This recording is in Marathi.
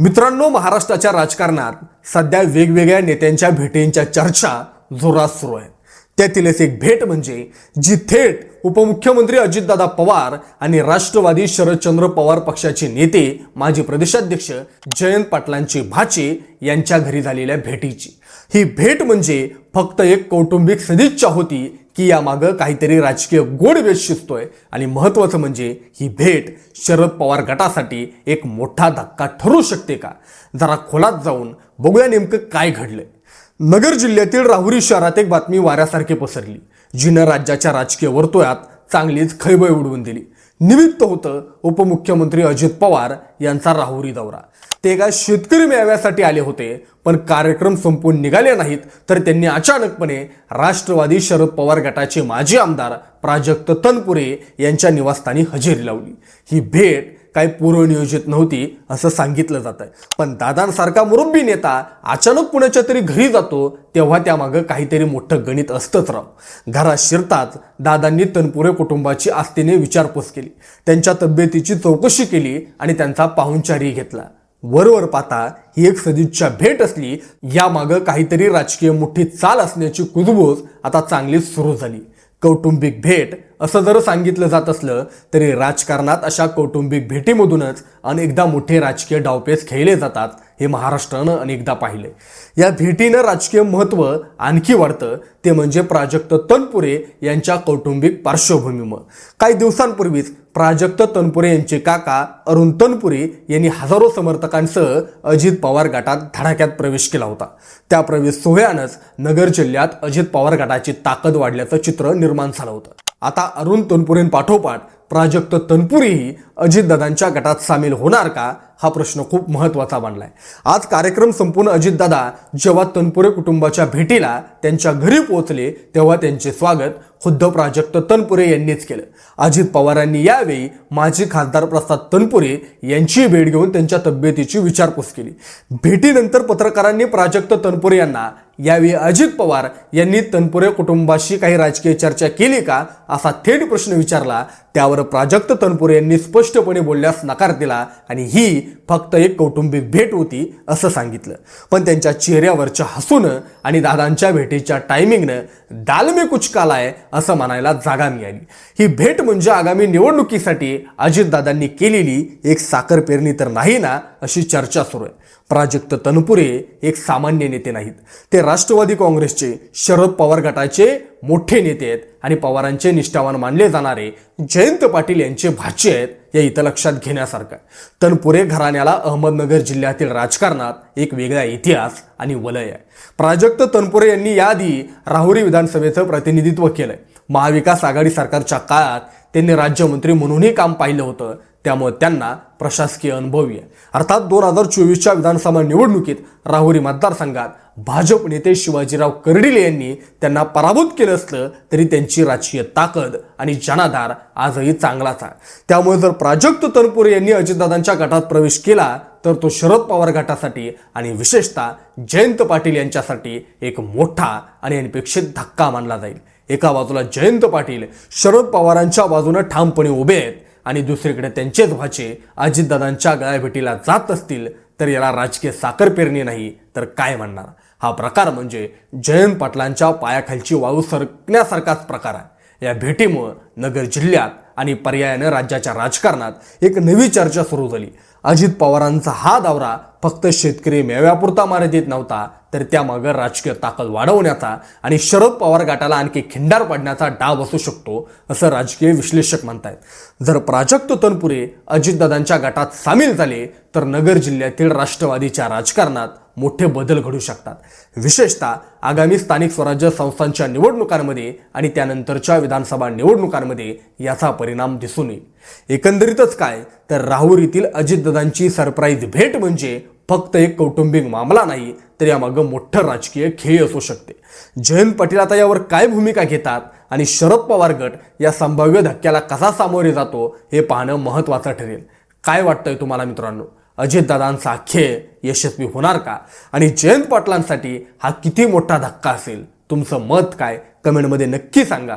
मित्रांनो महाराष्ट्राच्या राजकारणात सध्या वेगवेगळ्या नेत्यांच्या भेटींच्या चर्चा जोरात सुरू आहेत त्यातीलच एक भेट म्हणजे जी थेट उपमुख्यमंत्री अजितदादा पवार आणि राष्ट्रवादी शरदचंद्र पवार पक्षाचे नेते माजी प्रदेशाध्यक्ष जयंत पाटलांची भाचे यांच्या घरी झालेल्या भेटीची. ही भेट म्हणजे फक्त एक कौटुंबिक सदिच्छा होती की यामागं काहीतरी राजकीय गोड वेश शिजतोय आणि महत्त्वाचं म्हणजे ही भेट शरद पवार गटासाठी एक मोठा धक्का ठरू शकते का? जरा खोलात जाऊन बघूया नेमकं काय घडलंय. नगर जिल्ह्यातील राहुरी शहरात एक बातमी वाऱ्यासारखी पसरली. जिनं राज्याच्या राजकीय वर्तुळात चांगलीच खैबय उडवून दिली. निमित्त होतं उपमुख्यमंत्री अजित पवार यांचा राहुरी दौरा. ते एका शेतकरी मेळाव्यासाठी आले होते पण कार्यक्रम संपून निघाले नाहीत तर त्यांनी अचानकपणे राष्ट्रवादी शरद पवार गटाचे माजी आमदार प्राजक्त तनपुरे यांच्या निवासस्थानी हजेरी लावली. ही भेट काही पूर्वनियोजित नव्हती असं सांगितलं जात आहे पण दादांसारखा मुरब्बी नेता अचानक कुणाच्या तरी घरी जातो तेव्हा त्यामागं काहीतरी मोठं गणित असतंच राव. घरात शिरताच दादांनी तनपुरे कुटुंबाची आस्तीने विचारपूस केली. त्यांच्या तब्येतीची चौकशी केली आणि त्यांचा पाहुणचारी घेतला. वरवर पाहता ही एक सदिच्छा भेट असली यामागं काहीतरी राजकीय मोठी चाल असण्याची कुजबूज आता चांगलीच सुरू झाली. कौटुंबिक भेट असं जर सांगितलं जात असलं तरी राजकारणात अशा कौटुंबिक भेटीमधूनच अनेकदा मोठे राजकीय डावपेच खेळले जातात. हे महाराष्ट्रानं अनेकदा पाहिले या भेटीनं राजकीय महत्त्व आणखी वाढतं. ते म्हणजे प्राजक्त तनपुरे यांच्या कौटुंबिक पार्श्वभूमीमुळं. काही दिवसांपूर्वीच प्राजक्त तनपुरे यांचे काका अरुण तनपुरे यांनी हजारो समर्थकांसह अजित पवार गटात धडाक्यात प्रवेश केला होता. त्या प्रवेश सोहळ्यानंच नगर जिल्ह्यात अजित पवार गटाची ताकद वाढल्याचं चित्र निर्माण झालं होतं. आता अरुण तनपुरेंपाठोपाठ प्राजक्त तनपुरेही अजितदादांच्या गटात सामील होणार का हा प्रश्न खूप महत्त्वाचा मानलाय आज कार्यक्रम संपूर्ण अजितदादा जेव्हा तनपुरे कुटुंबाच्या भेटीला त्यांच्या घरी पोहोचले तेव्हा त्यांचे स्वागत खुद्द प्राजक्त तनपुरे यांनीच केलं. अजित पवारांनी यावेळी माजी खासदार प्रसाद तनपुरे यांची भेट घेऊन त्यांच्या तब्येतीची विचारपूस केली. भेटीनंतर पत्रकारांनी प्राजक्त तनपुरे यांना यावेळी अजित पवार यांनी तनपुरे कुटुंबाशी काही राजकीय चर्चा केली का असा थेट प्रश्न विचारला त्यावर प्राजक्त तनपुरे यांनी स्पष्टपणे बोलल्यास नकार दिला आणि ही फक्त एक कौटुंबिक भेट होती असं सांगितलं. पण त्यांच्या चेहऱ्यावरच्या हसूनं आणि दादांच्या भेटीच्या टायमिंगनं दालमे कुछ कालाय असं म्हणायला जागा मिळाली. ही भेट म्हणजे आगामी निवडणुकीसाठी अजितदादांनी केलेली एक साखर पेरणी तर नाही ना अशी चर्चा सुरू आहे. प्राजक्त तनपुरे एक सामान्य नेते नाहीत. ते राष्ट्रवादी काँग्रेसचे शरद पवार गटाचे मोठे नेते आहेत आणि पवारांचे निष्ठावान मानले जाणारे जयंत पाटील यांचे भाचे आहेत या इथं लक्षात घेण्यासारखं आहे. तनपुरे घराण्याला अहमदनगर जिल्ह्यातील राजकारणात एक वेगळा इतिहास आणि वलय आहे. प्राजक्त तनपुरे यांनी याआधी राहुरी विधानसभेचं प्रतिनिधित्व केलंय. महाविकास आघाडी सरकारच्या काळात त्यांनी राज्यमंत्री म्हणूनही काम पाहिलं होतं. त्यामुळे त्यांना प्रशासकीय अनुभवी आहे. अर्थात दोन हजार चोवीसच्या विधानसभा निवडणुकीत राहुरी मतदारसंघात भाजप नेते शिवाजीराव कर्डिले यांनी त्यांना पराभूत केलं असलं तरी त्यांची राजकीय ताकद आणि जनाधार आजही चांगलाच आहे. त्यामुळे जर प्राजक्त तनपुरे यांनी अजितदादांच्या गटात प्रवेश केला तर तो शरद पवार गटासाठी आणि विशेषतः जयंत पाटील यांच्यासाठी एक मोठा आणि अनपेक्षित धक्का मानला जाईल. एका बाजूला जयंत पाटील शरद पवारांच्या बाजूने ठामपणे उभे आहेत आणि दुसरीकडे त्यांचेच भाचे अजितदादांच्या गळ्याभेटीला जात असतील तर याला राजकीय साखर पेरणी नाही तर काय म्हणणार? हा प्रकार म्हणजे जयंत पाटलांच्या पायाखालची वाळू सरकण्यासारखाच प्रकार आहे. या भेटीमुळं नगर जिल्ह्यात आणि पर्यायानं राज्याच्या राजकारणात एक नवी चर्चा सुरू झाली. अजित पवारांचा हा दौरा फक्त शेतकरी मेव्यापुरता मर्यादित नव्हता तर त्यामागं राजकीय ताकद वाढवण्याचा आणि शरद पवार गटाला आणखी खिंडार पडण्याचा डाव असू शकतो असं राजकीय विश्लेषक म्हणतायत. जर प्राजक्त तनपुरे अजितदादांच्या गटात सामील झाले तर नगर जिल्ह्यातील राष्ट्रवादीच्या राजकारणात मोठे बदल घडू शकतात. विशेषतः आगामी स्थानिक स्वराज्य संस्थांच्या निवडणुकांमध्ये आणि त्यानंतरच्या विधानसभा निवडणुकांमध्ये याचा परिणाम दिसून येईल. एकंदरीतच काय? तर राहुरीतील अजितदादांची सरप्राईज भेट म्हणजे फक्त एक कौटुंबिक मामला नाही तर यामागं मोठं राजकीय खेळ असू शकते. जयंत पाटील आता यावर काय भूमिका घेतात आणि शरद पवार गट या संभाव्य धक्क्याला कसा सामोरे जातो हे पाहणं महत्त्वाचं ठरेल. काय वाटतंय तुम्हाला मित्रांनो? अजितदादांचा खेळ यशस्वी होणार का? आणि जयंत पाटलांसाठी हा किती मोठा धक्का असेल? तुमचं मत काय? कमेंटमध्ये नक्की सांगा.